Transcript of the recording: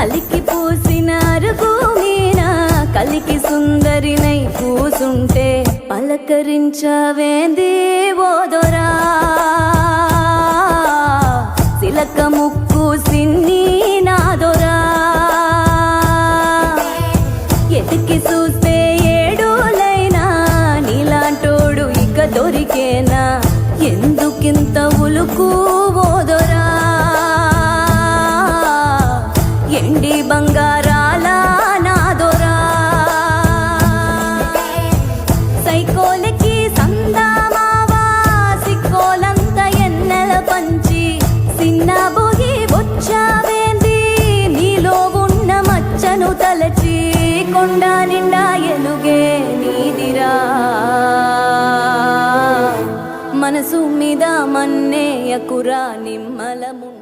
అలికి పూసిన అరుగు కలికి సుందరినై పూసుంటే పలకరించవేంది ఓదొరా సిలక ముక్కు సిన్ని నాదొరా ఎతికి చూస్తే ఏడోలైనా నీలాంటోడు ఇక దొరికేనా? ఎందుకింత ఉలుకు వెండి బంగారాల నాదొరా. సైకోలకి సందామావా సిక్కోలంత ఎన్నెల పంచి సిన్న బొగి వచ్చావేంది నీలో ఉన్న మచ్చను తలచి కొండ నిండా ఎలుగే నీదిరా. మనసు మీద మన్నేయకురా నిమ్మలము